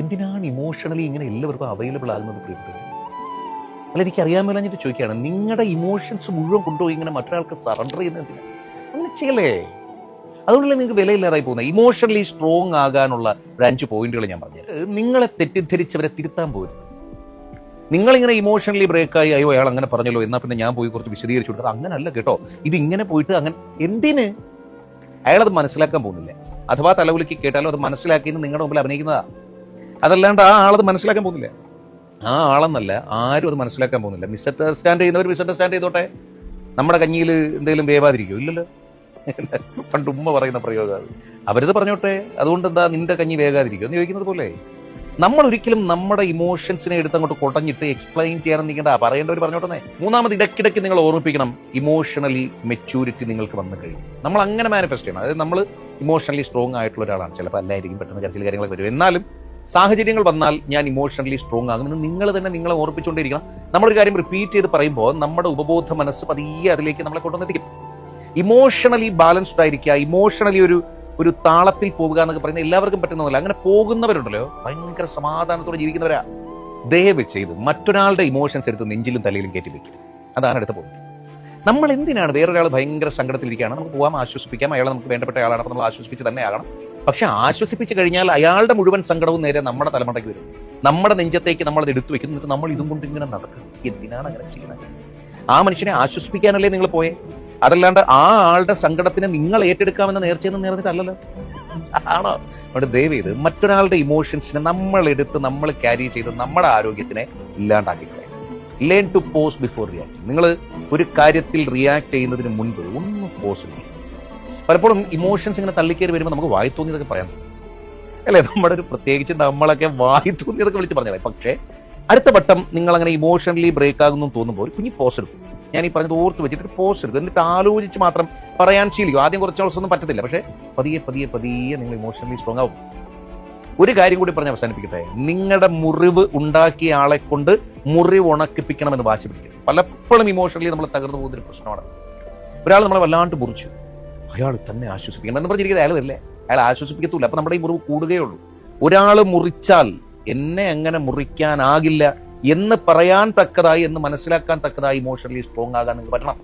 എന്തിനാണ് ഇമോഷണലി ഇങ്ങനെ എല്ലാവർക്കും അവൈലബിൾ ആകുന്നത് പ്രിയപ്പെട്ടത് അല്ല എനിക്ക് അറിയാൻ മേലാഞ്ഞിട്ട് ചോദിക്കുകയാണ്. നിങ്ങളുടെ ഇമോഷൻസ് മുഴുവൻ കൊണ്ടുപോയി ഇങ്ങനെ മറ്റൊരാൾക്ക് സറണ്ടർ ചെയ്യുന്നത് എന്തിനാണ് അങ്ങനെ ചെയ്യലേ അതുകൊണ്ടല്ലേ നിങ്ങൾക്ക് വിലയില്ലാതായി പോകുന്നത്? ഇമോഷണലി സ്ട്രോങ് ആകാനുള്ള ഒരു അഞ്ച് പോയിന്റുകൾ ഞാൻ പറഞ്ഞത് നിങ്ങളെ തെറ്റിദ്ധരിച്ചവരെ തിരുത്താൻ പോരുത്. നിങ്ങളിങ്ങനെ ഇമോഷണലി ബ്രേക്കായി അയ്യോ അയാൾ അങ്ങനെ പറഞ്ഞല്ലോ എന്നാൽ പിന്നെ ഞാൻ പോയി കുറച്ച് വിശദീകരിച്ചു കൊടുത്തത് അങ്ങനല്ല കേട്ടോ. ഇത് ഇങ്ങനെ പോയിട്ട് അങ്ങനെ എന്തിന്? അയാളത് മനസ്സിലാക്കാൻ പോകുന്നില്ല. അഥവാ തലവിലേക്ക് കേട്ടാലും അത് മനസ്സിലാക്കിയെന്ന് നിങ്ങളുടെ മുമ്പിൽ അഭിനയിക്കുന്നതാ. അതല്ലാണ്ട് ആ ആളത് മനസ്സിലാക്കാൻ പോകുന്നില്ല. ആ ആളെന്നല്ല ആരും അത് മനസ്സിലാക്കാൻ പോകുന്നില്ല. മിസ് അണ്ടർസ്റ്റാൻഡ് ചെയ്യുന്നവർ മിസ് അണ്ടർസ്റ്റാൻഡ് ചെയ്തോട്ടെ. നമ്മുടെ കഞ്ഞിയിൽ എന്തെങ്കിലും വേവാതിരിക്കോ ഇല്ലല്ലോ. പണ്ട് ഉമ്മ പറയുന്ന പ്രയോഗം അത്. അവരത് പറഞ്ഞോട്ടെ. അതുകൊണ്ട് എന്താ നിന്റെ കഞ്ഞി വേകാതിരിക്കും എന്ന് ചോദിക്കുന്നത് പോലെ. നമ്മൾ ഒരിക്കലും നമ്മുടെ ഇമോഷൻസിനെ എടുത്ത് അങ്ങോട്ട് കൊടഞ്ഞിട്ട് എക്സ്പ്ലെയിൻ ചെയ്യാൻ നിൽക്കേണ്ട പറയേണ്ടവർ പറഞ്ഞോട്ടെ മൂന്നാമത് ഇടയ്ക്കിടയ്ക്ക് നിങ്ങൾ ഓർമ്മിപ്പിക്കണം ഇമോഷണലി മെച്യൂരിറ്റി നിങ്ങൾക്ക് വന്നു കഴിയും നമ്മൾ അങ്ങനെ മാനിഫെസ്റ്റ് ചെയ്യണം. അതായത് നമ്മൾ ഇമോഷണലി സ്ട്രോങ് ആയിട്ടുള്ള ഒരാളാണ്. ചിലപ്പോൾ അല്ലായിരിക്കും പെട്ടെന്ന് കരച്ചിൽ കാര്യങ്ങളൊക്കെ വരും. എന്നാലും സാഹചര്യങ്ങൾ വന്നാൽ ഞാൻ ഇമോഷണലി സ്ട്രോങ് ആകുമെന്ന് നിങ്ങൾ തന്നെ നിങ്ങളെ ഓർപ്പിച്ചുകൊണ്ടിരിക്കണം നമ്മളൊരു കാര്യം റിപ്പീറ്റ് ചെയ്ത് പറയുമ്പോൾ നമ്മുടെ ഉപബോധ മനസ്സ് പതിയെ അതിലേക്ക് നമ്മളെ കൊണ്ടുവന്നെത്തിക്കും ഇമോഷണലി ബാലൻസ്ഡ് ആയിരിക്കുക ഇമോഷണലി ഒരു ഒരു താളത്തിൽ പോവുക എന്നൊക്കെ പറയുന്നത് എല്ലാവർക്കും പറ്റുന്നതല്ല. അങ്ങനെ പോകുന്നവരുണ്ടല്ലോ ഭയങ്കര സമാധാനത്തോടെ ജീവിക്കുന്നവരാ. ദയവ് ചെയ്ത് മറ്റൊരാളുടെ ഇമോഷൻസ് എടുത്ത് നെഞ്ചിലും തലയിലും കയറ്റി വെക്കരുത്. അതാണ് അടുത്ത പോയിന്റ് നമ്മൾ എന്തിനാണ് വേറൊരാൾ ഭയങ്കര സങ്കടത്തിലിരിക്കുകയാണ്? നമുക്ക് പോകാം ആശ്വസിപ്പിക്കാം. അയാളെ നമുക്ക് വേണ്ടപ്പെട്ട ആളാണ് നമ്മൾ ആശ്വസിപ്പിച്ച് തന്നെ ആകണം. പക്ഷെ ആശ്വസിപ്പിച്ചു കഴിഞ്ഞാൽ അയാളുടെ മുഴുവൻ സങ്കടവും നേരെ നമ്മുടെ തലമുറയ്ക്ക് വരും. നമ്മുടെ നെഞ്ചത്തേക്ക് നമ്മൾ എടുത്തു വെക്കുന്നു എന്നിട്ട് നമ്മൾ ഇതും കൊണ്ട് ഇങ്ങനെ നടക്കും. എന്തിനാണ് അങ്ങനെ ചെയ്യുന്നത്? ആ മനുഷ്യനെ ആശ്വസിപ്പിക്കാനല്ലേ നിങ്ങൾ പോയേ? അതല്ലാണ്ട് ആ ആളുടെ സങ്കടത്തിനെ നിങ്ങൾ ഏറ്റെടുക്കാമെന്ന് നേർച്ചയെന്ന് നേർന്നിട്ടല്ലല്ലോ ആണോ? അവിടെ ദയവ് ചെയ്ത് മറ്റൊരാളുടെ ഇമോഷൻസിനെ നമ്മൾ എടുത്ത് നമ്മൾ ക്യാരി ചെയ്ത് നമ്മുടെ ആരോഗ്യത്തിനെ ഇല്ലാണ്ടാക്കി കളയും learn to pause before react നിങ്ങൾ ഒരു കാര്യത്തിൽ റിയാക്ട് ചെയ്യുന്നതിന് മുൻപ് ഒന്ന് പോസ് ചെയ്യും. പലപ്പോഴും ഇമോഷൻസ് ഇങ്ങനെ തള്ളിക്കേറി വരുമ്പോൾ നമുക്ക് വായി തോന്നിയതൊക്കെ പറയാൻ തോന്നും അല്ലേ? നമ്മുടെ ഒരു പ്രത്യേകിച്ച് നമ്മളൊക്കെ വായി തോന്നിയതൊക്കെ വിളിച്ച് പറഞ്ഞാൽ പക്ഷേ അടുത്ത വട്ടം നിങ്ങൾ അങ്ങനെ ഇമോഷണലി ബ്രേക്ക് ആകുന്നു തോന്നുമ്പോൾ ഒരു കുഞ്ഞി പോസ് എടുക്കും. ഞാൻ ഈ പറഞ്ഞത് ഓർത്ത് വെച്ചിട്ട് ഒരു പോസ് എടുക്കും. എന്നിട്ട് ആലോചിച്ച് മാത്രം പറയാൻ ശീലിക്കും. ആദ്യം കുറച്ച് ദിവസമൊന്നും പറ്റത്തില്ല. പക്ഷേ പതിയെ പതിയെ പതിയെ നിങ്ങൾ ഇമോഷണലി സ്ട്രോങ് ആവും. ഒരു കാര്യം കൂടി പറഞ്ഞ് അവസാനിപ്പിക്കട്ടെ. നിങ്ങളുടെ മുറിവ് ഉണ്ടാക്കിയ ആളെ കൊണ്ട് മുറിവ് ഉണക്കിപ്പിക്കണമെന്ന് വാശി പിടിക്കും പലപ്പോഴും ഇമോഷണലി നമ്മൾ തകർന്നു പോകുന്ന ഒരു പ്രശ്നമാണ്. ഒരാൾ നമ്മളെ വല്ലാണ്ട് മുറിച്ചു. അയാൾ തന്നെ ആശ്വസിപ്പിക്കണം. എന്ന് പറഞ്ഞിരിക്കുന്നത് അയാൾ വരില്ലേ അയാൾ ആശ്വസിപ്പിക്കത്തൂല അപ്പൊ നമ്മുടെ ഈ മുറിവ് കൂടുകയുള്ളൂ ഒരാൾ മുറിച്ചാൽ എന്നെ അങ്ങനെ മുറിക്കാനാകില്ല എന്ന് പറയാൻ തക്കതായി എന്ന് മനസ്സിലാക്കാൻ തക്കതായി ഇമോഷണലി സ്ട്രോങ് ആകാൻ നിങ്ങൾക്ക് പറ്റണം.